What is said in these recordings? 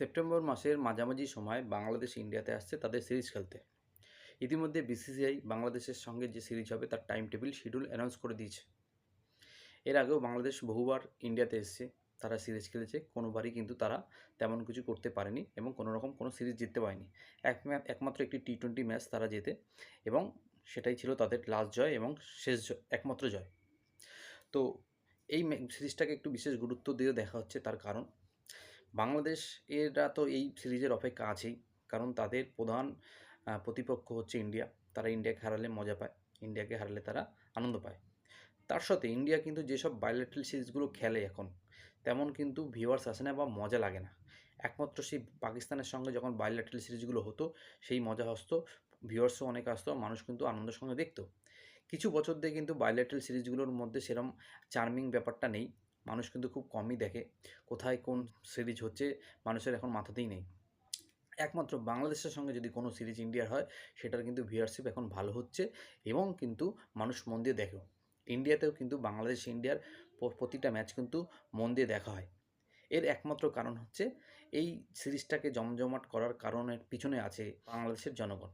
September মাসের মাঝামাঝি সময় বাংলাদেশ ইন্ডিয়াতে আসছে তাদের সিরিজ খেলতে। ইতিমধ্যে বিসিসিআই বাংলাদেশের সঙ্গে যে সিরিজ হবে তার টাইম টেবিল শিডিউল অ্যানাউন্স করে দিয়েছে। এর আগেও বাংলাদেশ বহুবার ইন্ডিয়াতে এসেছে, তারা সিরিজ খেলেছে, কোনোবারই কিন্তু তারা তেমন কিছু করতে পারেনি এবং কোনো রকম কোনো সিরিজ জিততে পারেনি। এক একমাত্র একটি টি টোয়েন্টি ম্যাচ তারা জেতে এবং সেটাই ছিল তাদের লাস্ট জয় এবং শেষ জয়, একমাত্র জয়। তো এই সিরিজটাকে একটু বিশেষ গুরুত্ব দিয়ে দেখা হচ্ছে তার কারণ। বাংলাদেশ এরা তো এই সিরিজের অপেক্ষা আছেই। কারণ তাদের প্রধান প্রতিপক্ষ হচ্ছে ইন্ডিয়া। তারা ইন্ডিয়াকে হারালে মজা পায়, ইন্ডিয়াকে হারালে তারা আনন্দ পায়। তার সাথে ইন্ডিয়া কিন্তু যেসব বায়োলেট্রাল সিরিজগুলো খেলে এখন, তেমন কিন্তু ভিউয়ার্স আসে না বা মজা লাগে না। একমাত্র সেই পাকিস্তানের সঙ্গে যখন বায়োলেট্রাল সিরিজগুলো হতো, সেই মজা আসতো ভিউয়ার্সও অনেক আসতো, মানুষ কিন্তু আনন্দের সঙ্গে দেখতো। কিছু বছর দিয়ে কিন্তু বায়োলেট্রাল সিরিজগুলোর মধ্যে সেরম চার্মিং ব্যাপারটা নেই। মানুষ কিন্তু খুব কমই দেখে। কোথায় কোন সিরিজ হচ্ছে, মানুষের এখন মাথাতেই নেই। একমাত্র বাংলাদেশের সঙ্গে যদি কোনো সিরিজ ইন্ডিয়ার হয়, সেটার কিন্তু ভিউয়ারশিপ এখন ভালো হচ্ছে এবং কিন্তু মানুষ মন দিয়ে দেখেও ইন্ডিয়াতেও কিন্তু বাংলাদেশ ইন্ডিয়ার প্রতিটা ম্যাচ কিন্তু মন দিয়ে দেখা হয়। এর একমাত্র কারণ হচ্ছে, এই সিরিজটাকে জমজমাট করার কারণের পিছনে আছে বাংলাদেশের জনগণ।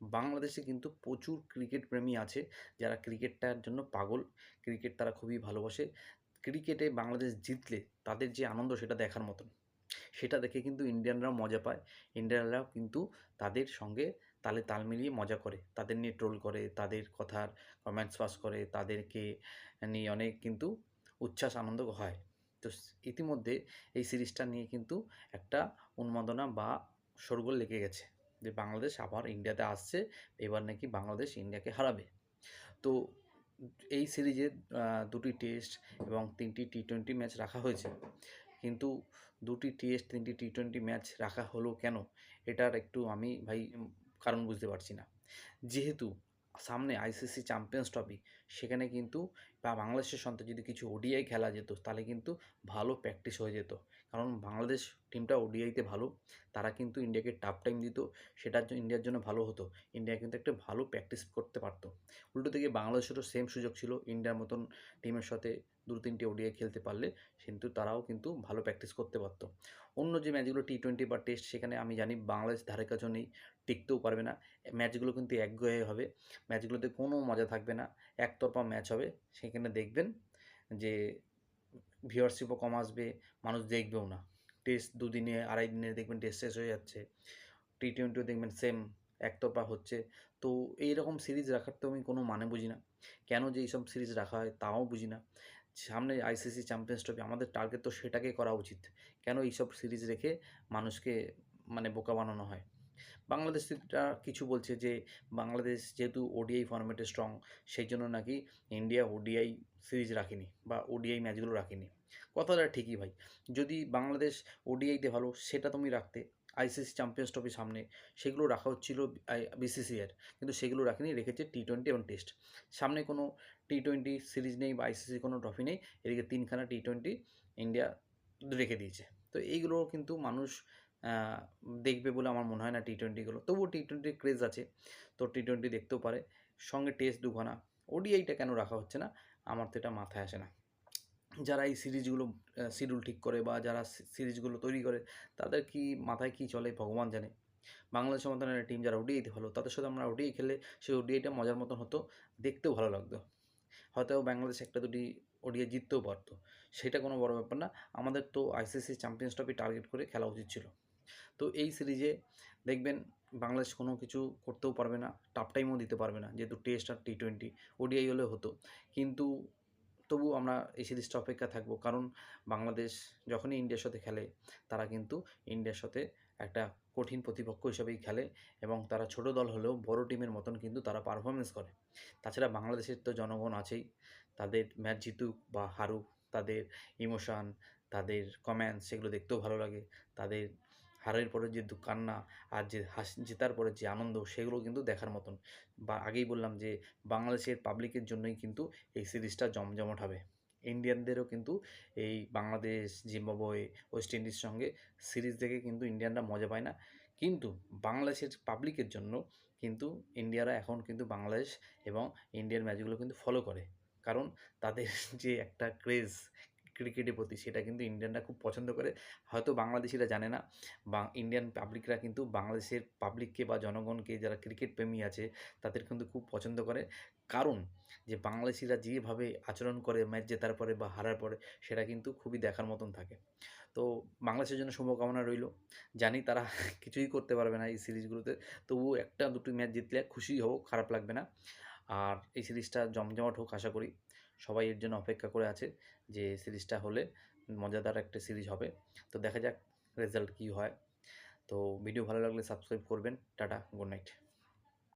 বাংলাদেশে কিন্তু প্রচুর ক্রিকেট প্রেমী আছে, যারা ক্রিকেটটার জন্য পাগল। ক্রিকেট তারা খুবই ভালোবাসে। ক্রিকেটে বাংলাদেশ জিতলে তাদের যে আনন্দ সেটা দেখার মতন। সেটা দেখে কিন্তু ইন্ডিয়ানরাও মজা পায়। ইন্ডিয়ানরাও কিন্তু তাদের সঙ্গে তালে তাল মিলিয়ে মজা করে। তাদের নিয়ে ট্রোল করে, তাদের কথার কমেন্টস পাস করে, তাদেরকে নিয়ে অনেক কিন্তু উচ্ছ্বাস, আনন্দ হয়। তো ইতিমধ্যে এই সিরিজটা নিয়ে কিন্তু একটা উন্মাদনা বা সরগোল লেগে গেছে যে বাংলাদেশ আবার ইন্ডিয়াতে আসছে, এবার নাকি বাংলাদেশ ইন্ডিয়াকে হারাবে। তো এই সিরিজে দুটি টেস্ট এবং তিনটি টি টোয়েন্টি ম্যাচ রাখা হয়েছে। কিন্তু দুটি টেস্ট, তিনটি টি টোয়েন্টি ম্যাচ রাখা হলো কেন? এটার একটু আমি ভাই কারণ বুঝতে পারছি না। যেহেতু সামনে আইসিসি চ্যাম্পিয়ন্স ট্রফি সেখানে কিন্তু বা বাংলাদেশের সঙ্গে যদি কিছু ওডিআই খেলা যেত, তাহলে কিন্তু ভালো প্র্যাকটিস হয়ে যেত। কারণ বাংলাদেশ টিমটা ওডিআইতে ভালো, তারা কিন্তু ইন্ডিয়াকে টাফ টাইম দিত, সেটার জন্য ইন্ডিয়ার জন্য ভালো হতো। ইন্ডিয়া কিন্তু একটা ভালো প্র্যাকটিস করতে পারতো। উল্টো দিকে বাংলাদেশেরও সেম সুযোগ ছিল ইন্ডিয়ার মতন টিমের সাথে দু তিনটে ওডিআই খেলতে পারলে, কিন্তু তারাও কিন্তু ভালো প্র্যাকটিস করতে পারতো। অন্য যে ম্যাচগুলো টি টোয়েন্টি বা টেস্ট সেখানে আমি জানি বাংলাদেশ ধারে কাছেও নেই, টিকতেও পারবে না। ম্যাচগুলো কিন্তু একগুয়ে হবে ম্যাচগুলোতে কোনো মজা থাকবে না, একতরফা ম্যাচ হবে। সেখানে দেখবেন যে ভিউয়ারশিপও কম আসবে, মানুষ দেখবেও না। টেস্ট দুদিনে, আড়াই দিনে দেখবেন টেস্ট শেষ হয়ে যাচ্ছে। টি টোয়েন্টিও দেখবেন সেম একতরফা হচ্ছে। তো এইরকম সিরিজ রাখার তো আমি কোনো মানে বুঝি না। কেন যে এইসব সিরিজ রাখা হয় তাও বুঝি না। সামনে আইসিসি চ্যাম্পিয়ন্স ট্রফি আমাদের টার্গেট তো সেটাকে করা উচিত। কেন এইসব সিরিজ রেখে মানুষকে মানে বোকা বানানো হয়? বাংলাদেশ এটা কিছু বলছে যে, বাংলাদেশ যেহেতু ওডিআই ফরম্যাটে স্ট্রং সেই জন্য নাকি ইন্ডিয়া ওডিআই সিরিজ রাখেনি বা ওডিআই ম্যাচগুলো রাখেনি। কথাটা ঠিকই ভাই। যদি বাংলাদেশ ওডিআইতে ভালো, সেটা তুমি রাখতে। আইসিসি চ্যাম্পিয়ন্স ট্রফি সামনে, সেগুলো রাখা হচ্ছিল বিসিসিআর কিন্তু সেগুলো রাখেনি, রেখেছে টি টোয়েন্টি এবং টেস্ট সামনে কোনো টি টোয়েন্টি সিরিজ নেই বা আইসিসি কোনো ট্রফি নেই, এদিকে তিনখানা টি টোয়েন্টি ইন্ডিয়া রেখে দিয়েছে। তো এইগুলো কিন্তু মানুষ দেখবে বলে আমার মনে হয় না টি টোয়েন্টিগুলো তবুও টি টোয়েন্টির ক্রেজ আছে, তো টি টোয়েন্টি দেখতেও পারে। সঙ্গে টেস্ট দুখানা ওডিআইটা কেন রাখা হচ্ছে না? আমার তো এটা মাথায় আসে না। যারা এই সিরিজগুলো শিডিউল ঠিক করে বা যারা সিরিজগুলো তৈরি করে, তাদের কি মাথায় কি চলে ভগবান জানে? বাংলাদেশের মতন একটা টিম যারা ওডিআইতে ভালো, তাদের সাথে আমরা ওডিআই খেলে সেই ওডিআইটা মজার মতন হতো, দেখতেও ভালো লাগতো। হয়তো বাংলাদেশ একটা দুটি ওডিআই জিততেও পারতো। সেটা কোনো বড় ব্যাপার না। আমাদের তো আইসিসি চ্যাম্পিয়ন্স ট্রফি টার্গেট করে খেলা উচিত ছিল। তো এই সিরিজে দেখবেন বাংলাদেশ কোনো কিছু করতেও পারবে না টাফ টাইমও দিতে পারবে না, যেহেতু টেস্ট আর টি টোয়েন্টি ওডিআই হলে হতো। কিন্তু তবু আমরা এই সিরিজটা অপেক্ষা থাকব, কারণ বাংলাদেশ যখনই ইন্ডিয়ার সাথে খেলে, তারা কিন্তু ইন্ডিয়ার সাথে একটা কঠিন প্রতিপক্ষ হিসেবেই খেলে এবং তারা ছোট দল হলেও বড় টিমের মতন কিন্তু তারা পারফরমেন্স করে। তাছাড়া বাংলাদেশের তো জনগণ আছেই, তাদের ম্যাচ জিতুক বা হারুক, তাদের ইমোশান তাদের কমেন্টস সেগুলো দেখতেও ভালো লাগে, তাদের হারের পরে যে কান্না আর যে হাস জেতার পরে যে আনন্দ, সেগুলো কিন্তু দেখার মতন। বা আগেই বললাম যে বাংলাদেশের পাবলিকের জন্যই কিন্তু এই সিরিজটা জমজমাট হবে। ইন্ডিয়ানদেরও কিন্তু এই বাংলাদেশ, জিম্বাবুয়ে, ওয়েস্ট ইন্ডিজ সঙ্গে সিরিজ দেখে কিন্তু ইন্ডিয়ানরা মজা পায় না। কিন্তু বাংলাদেশের পাবলিকের জন্য কিন্তু ইন্ডিয়ারা এখন কিন্তু বাংলাদেশ এবং ইন্ডিয়ার ম্যাচগুলো কিন্তু ফলো করে। কারণ তাদের যে একটা ক্রেজ ক্রিকেটের প্রতি, সেটা কিন্তু ইন্ডিয়ানরা খুব পছন্দ করে। হয়তো বাংলাদেশিরা জানে না, বা ইন্ডিয়ান পাবলিকরা কিন্তু বাংলাদেশের পাবলিককে বা জনগণকে, যারা ক্রিকেট প্রেমী আছে, তাদের কিন্তু খুব পছন্দ করে। কারণ যে বাংলাদেশিরা যেভাবে আচরণ করে ম্যাচ জেতার পরে বা হারার পরে, সেটা কিন্তু খুবই দেখার মতন থাকে। তো বাংলাদেশের জন্য শুভকামনা রইল। জানি তারা কিছুই করতে পারবে না এই সিরিজগুলোতে, তবুও একটা দুটো ম্যাচ জিতলে খুশি হব, খারাপ লাগবে না। আর এই সিরিজটা জমজমাট হোক, আশা করি। সবাই এর জন্য অপেক্ষা করে আছে যে সিরিজটা হলে মজাদার একটা সিরিজ হবে। তো দেখা যাক রেজাল্ট কি হয়। তো ভিডিও ভালো লাগলে সাবস্ক্রাইব করবেন। Ta ta, good night.